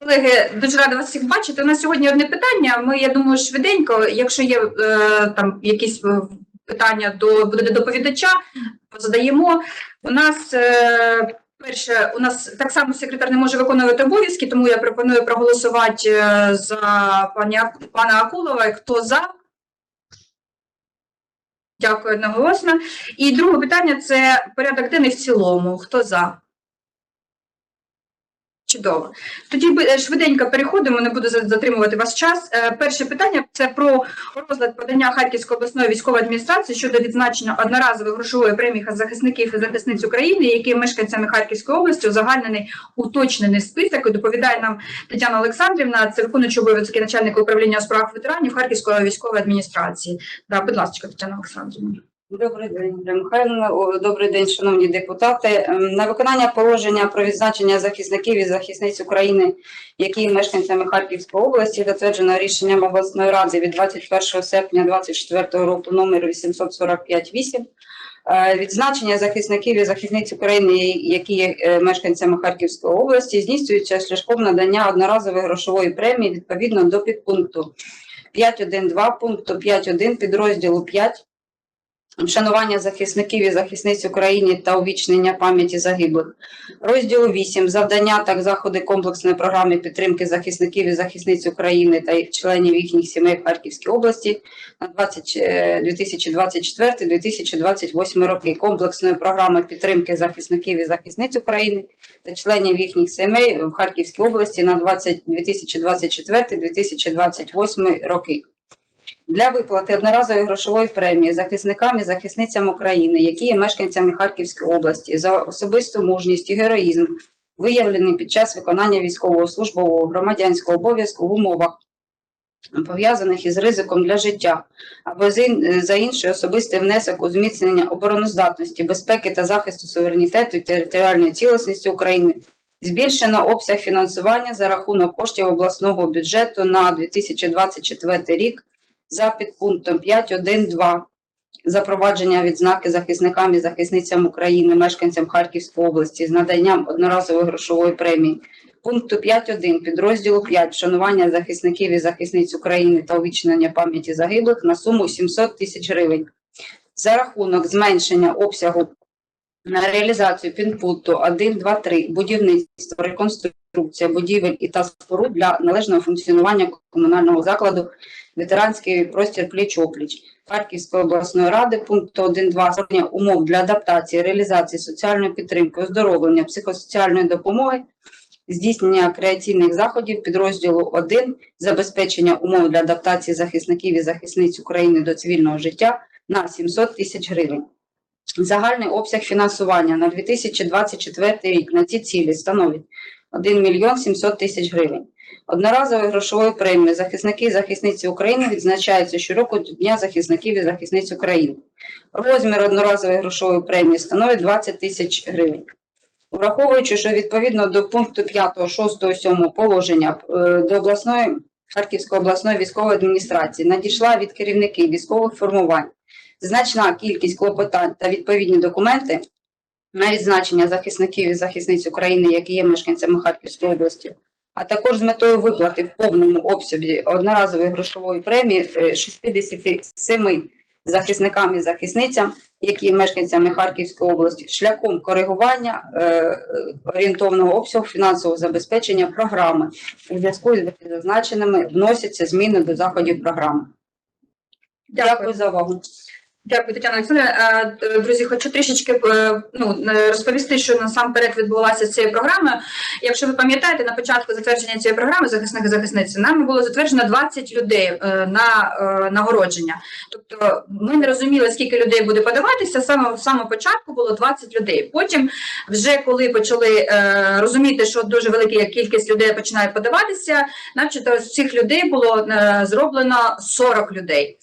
Колеги, дуже рада вас всіх бачити. У нас сьогодні одне питання. Ми, я думаю, швиденько, якщо є е, там якісь е, питання до буде до доповідача, задаємо. У нас е, перше, у нас так само секретар не може виконувати обов'язки, тому я пропоную проголосувати е, за пані пана Акулова. Хто за? Дякую одноголосно. І друге питання це порядок денний в цілому. Хто за? Чудово. Тоді е, швиденько переходимо, не буду за- затримувати вас час. Е, Перше питання це про розгляд подання Харківської обласної військової адміністрації щодо відзначення одноразової грошової премії захисників і захисниць України, які мешканцями Харківської області узагальнений уточнений список. Доповідає нам Тетяна Олександрівна, це виконуючий обов'язки начальника управління у справах ветеранів Харківської військової адміністрації. Да, будь ласка, Тетяна Олександрівна. Добрий день, Юлія Михайлівна. О, Добрий день, шановні депутати. Ем, На виконання положення про відзначення захисників і захисниць України, які є мешканцями Харківської області, затверджено рішенням обласної ради від 21 серпня 2024 року номер 845-8. Е, Відзначення захисників і захисниць України, які є е, мешканцями Харківської області, здійснюється шляхом надання одноразової грошової премії відповідно до підпункту 5.1.2 пункту 5.1 підрозділу 5 Вшанування захисників і захисниць України та увічнення пам'яті загиблих. Розділу 8. Завдання та заходи комплексної програми підтримки захисників і захисниць України та членів їхніх сімей в Харківській області на 20, е, 2024-2028 роки. Комплексної програми підтримки захисників і захисниць України та членів їхніх сімей в Харківській області на 20 2024-2028 роки для виплати одноразової грошової премії захисникам і захисницям України, які є мешканцями Харківської області, за особисту мужність і героїзм, виявлений під час виконання військового службового громадянського обов'язку в умовах, пов'язаних із ризиком для життя, або за інший особистий внесок у зміцнення обороноздатності, безпеки та захисту суверенітету і територіальної цілісності України. Збільшено обсяг фінансування за рахунок коштів обласного бюджету на 2024 рік за підпунктом 5.1.2 запровадження відзнаки захисникам і захисницям України, мешканцям Харківської області з наданням одноразової грошової премії. Пункту 5.1 підрозділу 5 вшанування захисників і захисниць України та увічнення пам'яті загиблих на суму 700 тисяч гривень. За рахунок зменшення обсягу на реалізацію підпункту 1, 2, 3 будівництво, реконструкція будівель і та споруд для належного функціонування комунального закладу ветеранський простір пліч-опліч Харківської обласної ради пункту 1.2 створення умов для адаптації, реалізації соціальної підтримки, оздоровлення, психосоціальної допомоги, здійснення креаційних заходів підрозділу 1, забезпечення умов для адаптації захисників і захисниць України до цивільного життя на 700 тисяч гривень. Загальний обсяг фінансування на 2024 рік на ці цілі становить 1 мільйон 700 тисяч гривень. Одноразовою грошовою премією захисники і захисниці України відзначаються щороку до Дня захисників і захисниць України. Розмір одноразової грошової премії становить 20 тисяч гривень. Враховуючи, що відповідно до пункту 5, 6, 7 положення е, до обласної Харківської обласної військової адміністрації надійшла від керівників військових формувань значна кількість клопотань та відповідні документи на відзначення захисників і захисниць України, які є мешканцями Харківської області, а також з метою виплати в повному обсязі одноразової грошової премії е, 67 захисникам і захисницям, які мешканцями Харківської області, шляхом коригування е, е, орієнтовного обсягу фінансового забезпечення програми у зв'язку з зазначеними вносяться зміни до заходів програми. Дякую за увагу. Дякую, Тетяна Олександрівна. Е, Друзі, хочу трішечки е, ну, е, розповісти, що насамперед відбувалося з цією програмою. Якщо ви пам'ятаєте, на початку затвердження цієї програми захисник і захисниці нами було затверджено 20 людей е, на е, нагородження. Тобто ми не розуміли, скільки людей буде подаватися. Саме в самому початку було 20 людей. Потім, вже коли почали е, розуміти, що дуже велика кількість людей починає подаватися, начебто з цих людей було е, зроблено 40 людей.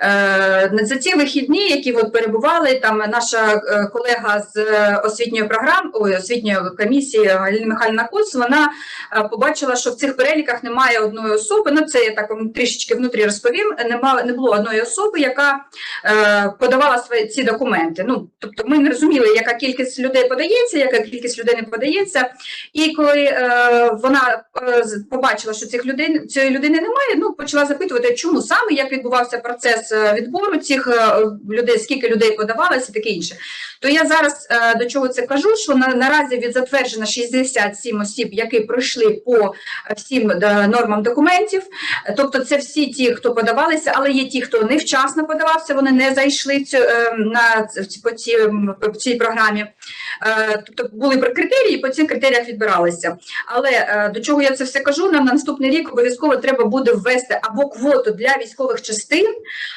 Е, За ці вихідні вихідні, які от перебували, там наша е, колега з е, освітньої програми, ой, освітньої комісії Галина Михайлівна Куц, вона е, побачила, що в цих переліках немає одної особи. Ну це я так вам трішечки внутрі розповім. Нема не було одної особи, яка е, подавала свої ці документи. Ну тобто, ми не розуміли, яка кількість людей подається, яка кількість людей не подається. І коли е, вона е, побачила, що цих людей цієї людини немає, ну почала запитувати, чому саме як відбувався процес відбору цих людей, скільки людей подавалося, і таке інше. То я зараз е, до чого це кажу, що на, наразі від затверджено 67 осіб, які пройшли по е, всім е, нормам документів. Тобто, це всі ті, хто подавалися, але є ті, хто невчасно подавався, вони не зайшли цю, е, на по, ці, по цій програмі. Е, Тобто були критерії, по цих критеріях відбиралися. Але е, до чого я це все кажу? Нам на наступний рік обов'язково треба буде ввести або квоту для військових частин,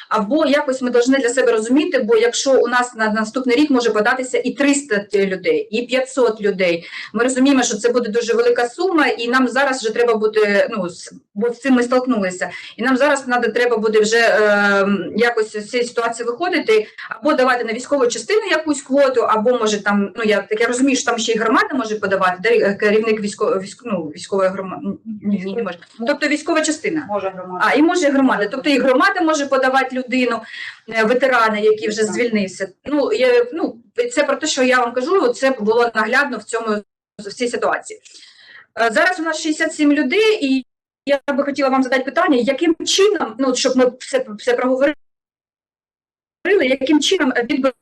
або якось ми повинні для себе розуміти, бо якщо у нас на наступний рік може податися і 300 людей, і 500 людей, ми розуміємо, що це буде дуже велика сума, і нам зараз вже треба бути, ну з- бо з цим ми столкнулися. І нам зараз надо, треба буде вже е, якось з цієї ситуації виходити, або давати на військову частину якусь квоту, або може там, ну я так я розумію, що там ще й громада може подавати, де керівник військової військ, ну, військової громади. Ні, ні, не може. Тобто військова частина. Може громада. А, і може громада. Тобто і громада може подавати людину, е, ветерани, які вже звільнився. Ну, я, ну, це про те, що я вам кажу, це було наглядно в цьому в цій ситуації. Е, Зараз у нас 67 людей, і я би хотіла вам задати питання, яким чином, ну, щоб ми все, все проговорили, яким чином відбирали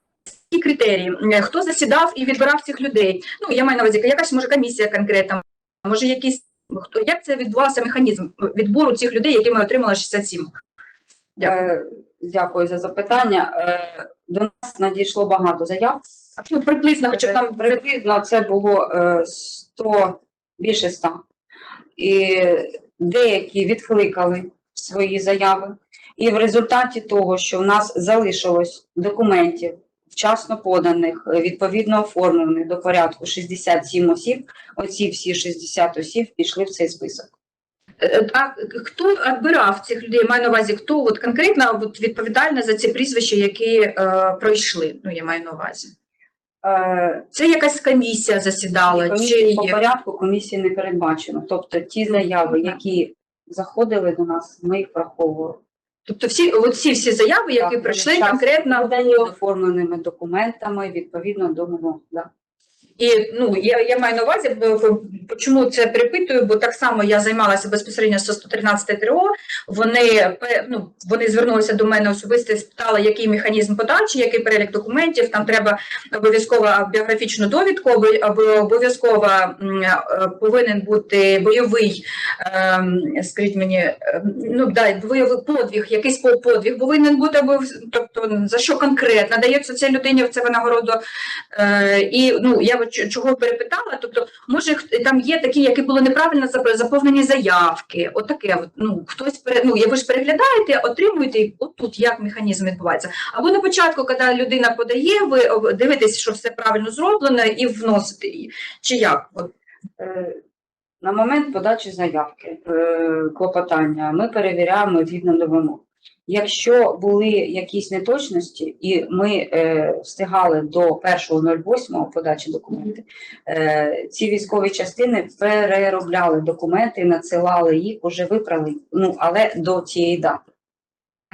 ці критерії, Е, хто засідав і відбирав цих людей. Ну, я маю на увазі, якась може комісія конкретна, може якісь хто як це відбувався механізм відбору цих людей, які ми отримали 67? Дякую. Е, Дякую за запитання. Е, До нас надійшло багато заяв. Ну, приблизно, хоча Е, там приблизно це було е, 100, більше 100. І деякі відкликали свої заяви. І в результаті того, що в нас залишилось документів вчасно поданих, е, відповідно оформлених до порядку 67 осіб, оці всі 60 осіб пішли в цей список. Е, А хто відбирав цих людей? Я маю на увазі, хто от конкретно от відповідальний за ці прізвища, які е, пройшли? Ну, я маю на увазі. Е, Це якась комісія засідала, Комісії чи по порядку комісії не передбачено. Тобто ті заяви, які заходили до нас, ми їх враховували. тобто всі оці всі заяви, які Так, пройшли вони конкретно оформленими документами відповідно до вимог. Да. І ну я, я маю на увазі, бо- чому це перепитую, бо так само я займалася безпосередньо з 113 ТРО. Вони ну, вони звернулися до мене особисто і спитали, який механізм подачі, який перелік документів. Там треба обов'язково біографічну довідку, або обов'язково е, повинен бути бойовий, ем, скажіть мені, ем, ну да, бойовий подвиг, якийсь по- подвиг повинен бути, або тобто за що конкретно дається цій людині в це винагороду. Е, і ну я от чого перепитала, тобто, може, там є такі, які були неправильно заповнені заявки. Отаке, от, ну хтось пере- ну, ви ж переглядаєте, отримуєте, і от тут як механізм відбувається. Або на початку, коли людина подає, ви дивитесь, що все правильно зроблено, і вносите її. Чи як? От. Е, На момент подачі заявки е, клопотання ми перевіряємо згідно до вимог. Якщо були якісь неточності, і ми е, встигали до 1.08 подачі документів, е, ці військові частини переробляли документи, надсилали їх, уже виправили, ну але до цієї дати.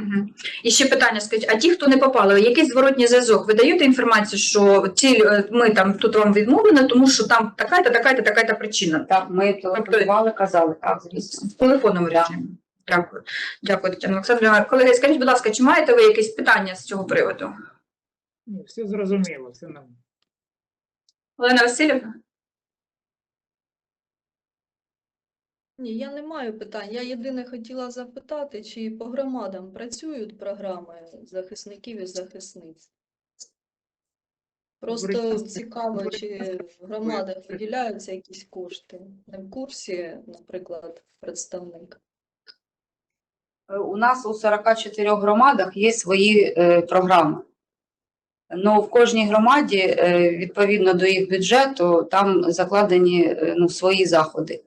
Мгм. І ще питання: скажіть, а ті, хто не попали, який зворотній зв'язок? Ви даєте інформацію, що ці е, ми там тут вам відмовлено, тому що там така-то, така-то, така-то причина. Так, ми телефонували, казали, так, звісно. В телефонному режимі. Дякую. Дякую, Тетяна Олександрівна. Колеги, скажіть, будь ласка, чи маєте ви якісь питання з цього приводу? Ні, все зрозуміло, все нормально. Олена Васильівна? Ні, я не маю питань. Я єдине хотіла запитати, чи по громадам працюють програми захисників і захисниць? Просто цікаво, чи в громадах виділяються якісь кошти. Не в курсі, наприклад, представник. Е, У нас у 44 громадах є свої е, програми. Ну, в кожній громаді, е, відповідно до їх бюджету, там закладені ну, свої заходи.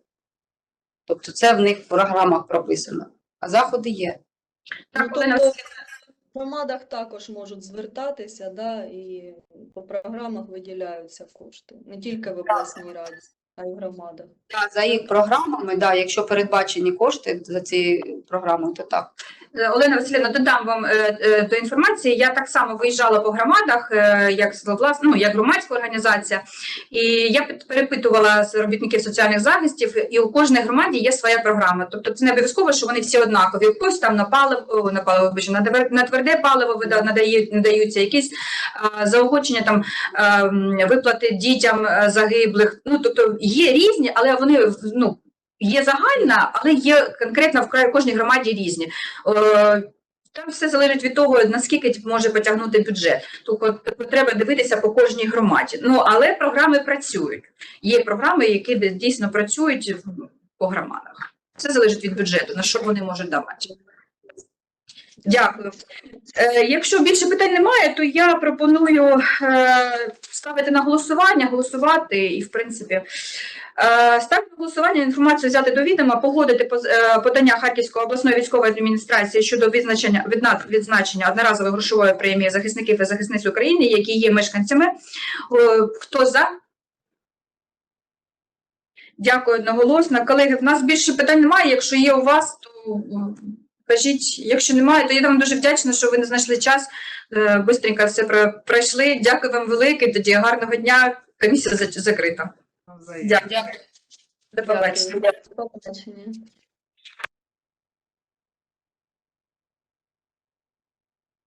Тобто це в них в програмах прописано. А заходи є. Так, Ну, тобто- В громадах також можуть звертатися, да, і по програмах виділяються кошти. Не тільки в обласній раді, а й в громадах. Да, За їх програмами, да, якщо передбачені кошти за ці програми, то так. Е, Олена Васильівна, додам вам е, е, до інформації. Я так само виїжджала по громадах, е, як з влас- ну, як громадська організація, і я пит- перепитувала з робітників соціальних захистів, і у кожній громаді є своя програма. Тобто це не обов'язково, що вони всі однакові. Когось там на паливо, на паливо на на тверде паливо вида- надають, надаються якісь заохочення там а, виплати дітям загиблих. Ну тобто є різні, але вони ну. Є загальна, але є конкретно в кожній громаді різні. Е, Там все залежить від того, наскільки може потягнути бюджет. Тобто треба дивитися по кожній громаді. Ну але програми працюють. Є програми, які дійсно працюють по громадах. Все залежить від бюджету, на що вони можуть давати. Дякую. Е, якщо більше питань немає, то я пропоную е, ставити на голосування, голосувати і, в принципі, Е, Ставлю на голосування інформацію взяти до відома, погодити е, подання Харківської обласної військової адміністрації щодо відзначення відзначення одноразової грошової премії захисників і захисниць України, які є мешканцями. Хто за? Дякую одноголосно. Колеги, в нас більше питань немає. Якщо є у вас, то кажіть. Якщо немає, то я вам дуже вдячна, що ви не знайшли час. Е, Бистренько все про- пройшли. Дякую вам велике. Тоді гарного дня. Комісія за- закрита. Дякую. Дякую. До побачення.